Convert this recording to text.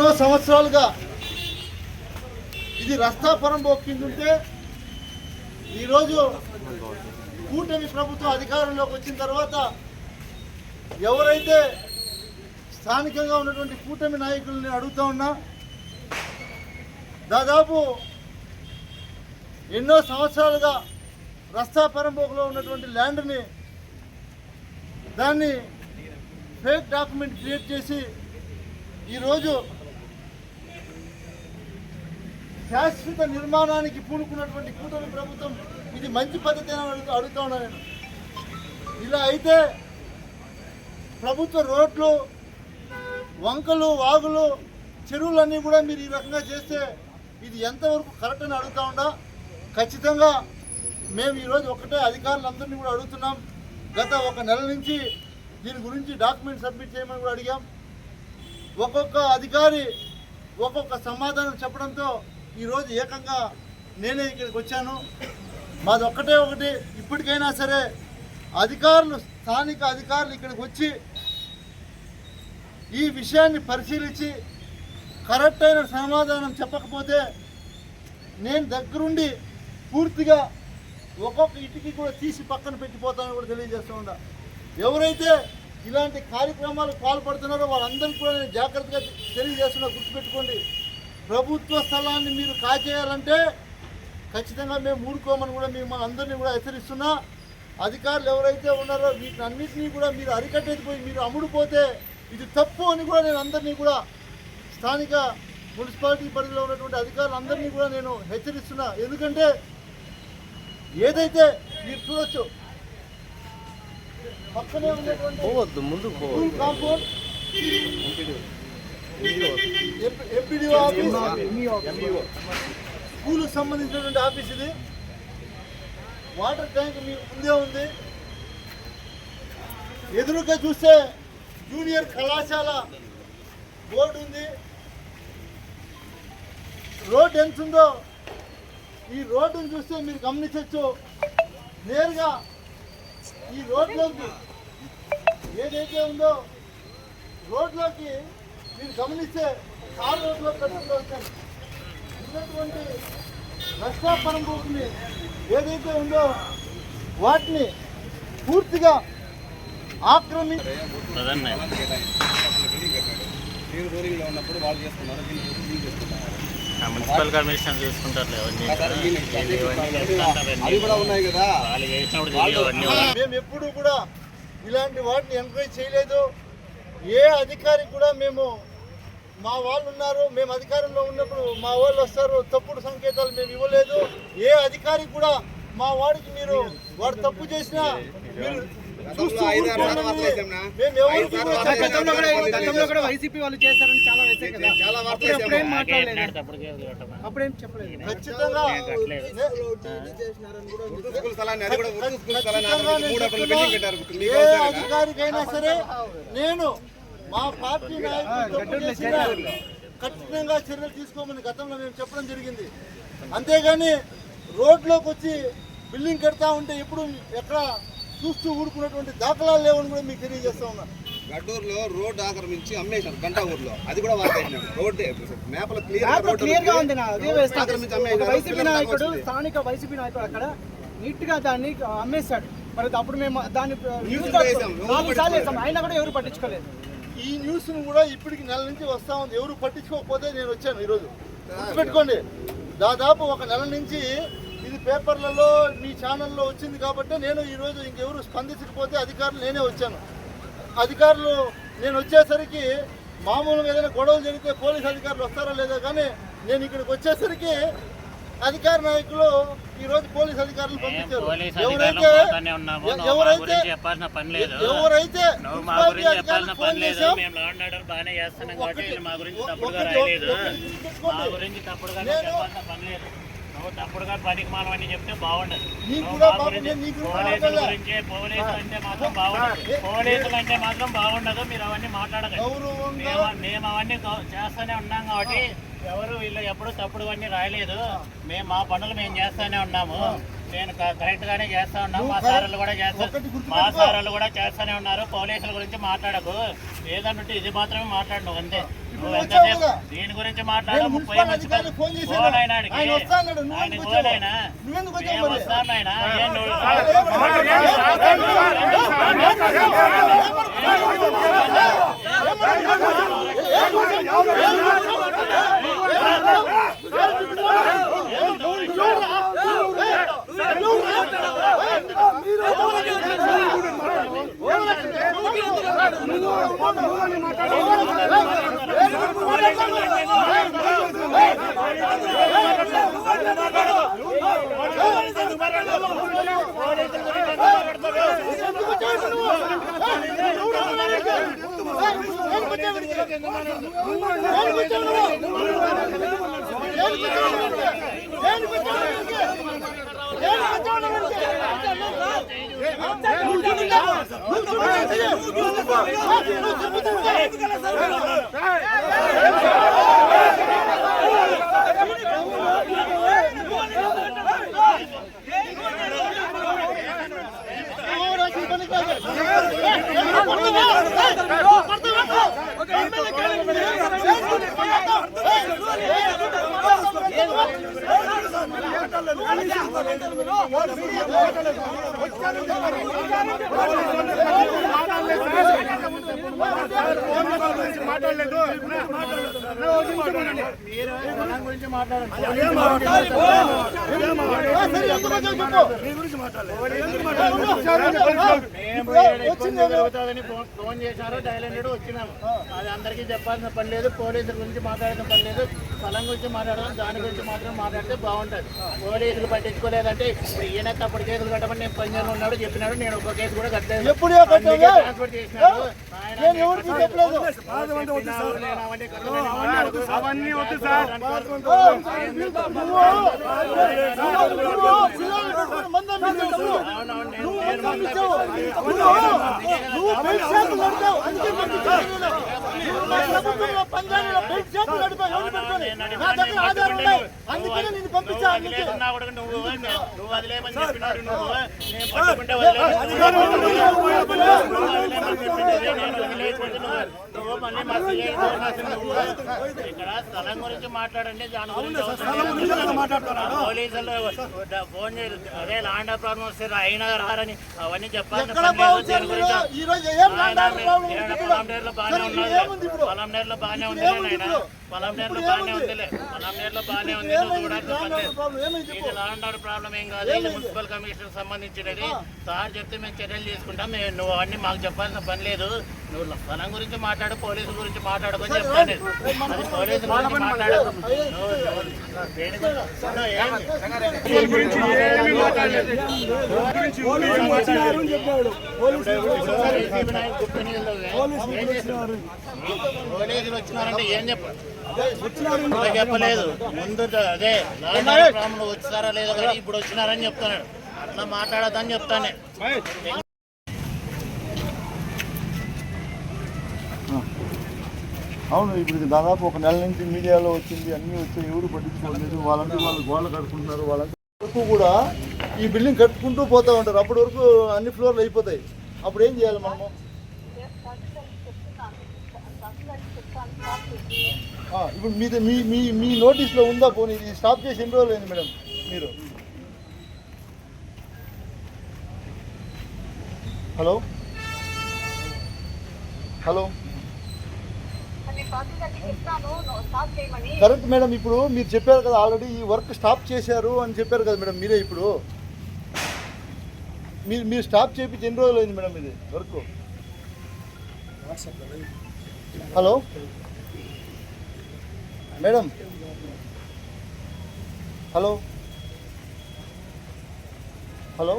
ఎన్నో సంవత్సరాలుగా ఇది రస్తాపురం పోక్కింటుంటే ఈరోజు కూటమి ప్రభుత్వం అధికారంలోకి వచ్చిన తర్వాత ఎవరైతే స్థానికంగా ఉన్నటువంటి కూటమి నాయకుల్ని అడుగుతా ఉన్నా దాదాపు ఎన్నో సంవత్సరాలుగా రస్తా పరంపోకలో ఉన్నటువంటి ల్యాండ్ని దాన్ని ఫేక్ డాక్యుమెంట్ క్రియేట్ చేసి ఈరోజు శాశ్వత నిర్మాణానికి పూనుకున్నటువంటి కూటమి ప్రభుత్వం ఇది మంచి పద్ధతి అని అడుగుతా అడుగుతా నేను. ఇలా అయితే ప్రభుత్వ రోడ్లు వంకలు వాగులు చెరువులన్నీ కూడా మీరు ఈ రకంగా చేస్తే ఇది ఎంతవరకు కరెక్ట్ అని అడుగుతా ఉన్నా. ఖచ్చితంగా మేము ఈరోజు ఒకటే అధికారులందరినీ కూడా అడుగుతున్నాం. గత ఒక నెల నుంచి దీని గురించి డాక్యుమెంట్ సబ్మిట్ చేయమని కూడా అడిగాం. ఒక్కొక్క అధికారి ఒక్కొక్క సమాధానం చెప్పడంతో ఈరోజు ఏకంగా నేనే ఇక్కడికి వచ్చాను. మాది ఒక్కటే ఒకటి. ఇప్పటికైనా సరే అధికారులు స్థానిక అధికారులు ఇక్కడికి వచ్చి ఈ విషయాన్ని పరిశీలించి కరెక్ట్ అయిన సమాధానం చెప్పకపోతే నేను దగ్గరుండి పూర్తిగా ఒక్కొక్క ఇటుకి కూడా తీసి పక్కన పెట్టిపోతానని కూడా తెలియజేస్తూ ఉండా ఎవరైతే ఇలాంటి కార్యక్రమాలు పాల్పడుతున్నారో వాళ్ళందరికీ కూడా నేను జాగ్రత్తగా తెలియజేస్తున్నా. గుర్తుపెట్టుకోండి. ప్రభుత్వ స్థలాన్ని మీరు కాచేయాలంటే ఖచ్చితంగా మేము ఊరుకోమని కూడా మేము అందరినీ కూడా హెచ్చరిస్తున్నా. అధికారులు ఎవరైతే ఉన్నారో వీటిని అన్నింటినీ కూడా మీరు అరికట్టేది పోయి మీరు అమ్ముడుపోతే ఇది తప్పు అని కూడా నేను అందరినీ కూడా స్థానిక మున్సిపాలిటీ పరిధిలో ఉన్నటువంటి అధికారులందరినీ కూడా నేను హెచ్చరిస్తున్నా. ఎందుకంటే ఏదైతే మీరు చూడొచ్చు పక్కనే ఉన్నటువంటి కాంపౌండ్. ఎంపీడీఓ ఆఫీస్ స్కూల్ సంబంధించినటువంటి ఆఫీస్ ఇది. వాటర్ ట్యాంక్ మీ ముందే ఉంది. ఎదురుగా చూస్తే జూనియర్ కళాశాల బోర్డు ఉంది. రోడ్ ఎంత ఉందో ఈ రోడ్డును చూస్తే మీరు గమనించవచ్చు. నేరుగా ఈ రోడ్లోకి ఏదైతే ఉందో రోడ్లోకి మీరు గమనిస్తే కార్ రోడ్లో వచ్చాను ఉన్నటువంటి రష్టాపురం భూమిని ఏదైతే ఉందో వాటిని పూర్తిగా రూలింగ్లో ఉన్నప్పుడు వాళ్ళు చేసుకున్నారు మున్సిపల్ కమిషనర్ చూసుకుంటారు మేము ఎప్పుడూ కూడా ఇలాంటి వాటిని ఎంకరేజ్ చేయలేదు. ఏ అధికారి కూడా మేము మా వాళ్ళు ఉన్నారు మేము అధికారంలో ఉన్నప్పుడు మా వాళ్ళు వస్తారు తప్పుడు సంకేతాలు మేము ఇవ్వలేదు. ఏ అధికారి కూడా మా వాడికి మీరు వాడు తప్పు చేసినా మీరు వైసీపీ వాళ్ళు చేశారని చాలా అప్పుడు చెప్పలేదు. ఖచ్చితంగా? అధికారికైనా సరే నేను మా పార్టీ నాయకులు కఠినంగా చర్యలు తీసుకోమని గతంలో మేము చెప్పడం జరిగింది. అంతేగాని రోడ్లోకి వచ్చి బిల్డింగ్ కడతా ఉంటే ఎప్పుడు ఎక్కడ చూస్తూ ఊరుకున్నటువంటి దాఖలాలు లేవని కూడా మీకు తెలియజేస్తా ఉన్నా. గడ్డూరులో రోడ్డు ఆక్రమించి అమ్మేశారు గంటా ఊర్లో. అది కూడా మేపలు క్లియర్ క్లియర్గా ఉంది. వైసీపీ నాయకుడు. స్థానిక వైసీపీ నాయకుడు అక్కడ నీట్గా దాన్ని అమ్మేశాడు. మరి అప్పుడు మేము దాన్ని. అయినా కూడా ఎవరు పట్టించుకోలేదు. ఈ న్యూస్ను కూడా ఇప్పటికి నెల నుంచి వస్తా ఉంది. ఎవరు పట్టించుకోకపోతే నేను వచ్చాను ఈరోజు. గుర్తుపెట్టుకోండి. దాదాపు ఒక నెల నుంచి ఇది పేపర్లలో మీ ఛానల్లో వచ్చింది కాబట్టి నేను ఈరోజు ఇంకెవరు స్పందించకపోతే అధికారులు నేనే వచ్చాను. అధికారులు నేను వచ్చేసరికి మామూలుగా ఏదైనా గొడవలు జరిగితే పోలీస్ అధికారులు వస్తారా లేదో కానీ నేను ఇక్కడికి వచ్చేసరికి అధికార నాయకులు పోలీస్ అధికారులు పంపించారు. పోలీస్ ఎవరైతే అధికారులు ఎవరైతే చెప్పాల్సిన పని లేదు. ఎవరైతే నువ్వు మా మున్సిపాలిటీ గురించి చెప్పాల్సిన అధికారులకు పని ఫోన్ లేదు చేశాం. మేము ఆర్డర్ బాగానే చేస్తున్నాం కాబట్టి మా గురించి తప్పుడుగా రాయలేదు. మా గురించి తప్పుడుగా నేను- చెప్పాల్సిన పని లేదు. నువ్వు తప్పుడుగా పనికి మానవని చెప్తే బాగుండదు. పోలీసుల. గురించి పోలీసులు అంటే మాత్రం బాగుండదు. పోలీసులు అంటే మాత్రం బాగుండదు. మీరు అవన్నీ మాట్లాడకండి. మేము అవన్నీ చేస్తూనే ఉన్నాం కాబట్టి ఎవరు వీళ్ళు ఎప్పుడు తప్పుడు అన్నీ రాయలేదు మేము మా పనులు మేము చేస్తూనే ఉన్నాము నేను కరెక్ట్ గానే చేస్తా ఉన్నాం మా సార్లు కూడా చేస్తారు. మా సార్లు కూడా చేస్తానే ఉన్నారు పోలీసుల గురించి మాట్లాడకు ఏదంటే ఇది మాత్రమే మాట్లాడు నువ్వు అంతే. దీని గురించి మాట్లాడు ముప్పై. ఫోన్ ఆయన ఆడికి. ఆయన వస్తా అన్నాడు. నువ్వు ఆయన ఎందుకు ఫోన్ వచ్చావు? అయినా నువ్వెందుకు వచ్చావు మేము మరి? వస్తాం ఆయన ఏం నువ్వు మేము ఇబ్బంది జరుగుతుందని ఫోన్ చేశారు డైలెండెడ్ వచ్చినాము అది అందరికీ చెప్పాల్సిన పని లేదు పోలీసుల గురించి మాట్లాడాల్సిన పని లేదు స్థలం గురించి మాట్లాడదాం దాని గురించి మాత్రం మాట్లాడితే బాగుంటుంది పోలీసులు పట్టించుకోలేదంటే ఈయన తప్పుడు కేసులు కట్టమని నేను పనిచేయను ఉన్నాడు చెప్పినాడు నేను ఒక కేసు కూడా కట్టలేదు ఎప్పుడు ట్రాన్స్ఫర్ చేసినాడు ఆయన అవన్నీ వద్దు సార్. నువ్వు నువ్వు బెల్ట్ షాపులు నడిపావు. అందుకే ప్రభుత్వంలో పంజాబీలో బెల్ట్ నడిపావు. ఎవరు పెట్టుకొని? నా దగ్గర ఆధారం ఉన్నాయి. అందుకనే పంపించా అందుకే. పట్టుకుంటే నువ్వు మళ్ళీ నువ్వు ఇక్కడ స్థలం గురించి మాట్లాడండి దాని గురించి పోలీసులు ఫోన్ చేసి అదే లాండ్ ప్రాబ్లం వస్తే అయినా రారని అవన్నీ బాగానే ఉంది? పొలంనేరులో ఇప్పుడు? బాగానే ఏముంది? ఉందిలే పొలంనేరులో బాగానే ఉంది? ఇది లాండ్ ఆర్డర్ ప్రాబ్లం ఏం కాదు. ఇది మున్సిపల్ కమిషనర్ సంబంధించినది. సార్ చెప్తే మేము చర్యలు తీసుకుంటాం. మేము నువ్వు అవన్నీ మాకు చెప్పాల్సిన పని లేదు. నువ్వు స్థలం గురించి మాట్లాడు పోలీసుల గురించి మాట్లాడుకొని చెప్తాను అది పోలీసుల గురించి వచ్చినారంటే ఏం చెప్పారు చెప్పలేదు ముందు అదే ప్రాబ్లం వచ్చారా లేదో కానీ ఇప్పుడు వచ్చినారని చెప్తున్నాడు అట్లా మాట్లాడద్దని చెప్తానే అవును ఇప్పుడు ఇది దాదాపు ఒక నెల నుంచి మీడియాలో వచ్చింది అన్నీ వచ్చి ఎవరు పట్టించుకోలేదు. వాళ్ళంతా వాళ్ళు గోడలు కట్టుకుంటున్నారు వాళ్ళంతా వరకు కూడా ఈ బిల్డింగ్ కట్టుకుంటూ పోతూ ఉంటారు. అప్పటి వరకు అన్ని ఫ్లోర్లు అయిపోతాయి. అప్పుడు ఏం చేయాలి మనము? ఇప్పుడు మీ మీ మీ మీ నోటీస్లో ఉందా పోనీ? ఇది స్టాప్ చేసి ఎన్ని రోజులు అయింది మేడం మీరు? హలో? హలో? కరెక్ట్ మేడం ఇప్పుడు మీరు చెప్పారు కదా ఆల్రెడీ ఈ వర్క్ స్టాప్ చేశారు అని చెప్పారు కదా మేడం మీరే ఇప్పుడు. మీరు మీరు స్టాప్ చేయించి ఎన్ని రోజులు అయింది మేడం ఇది work? Hello? Madam? Hello? Hello?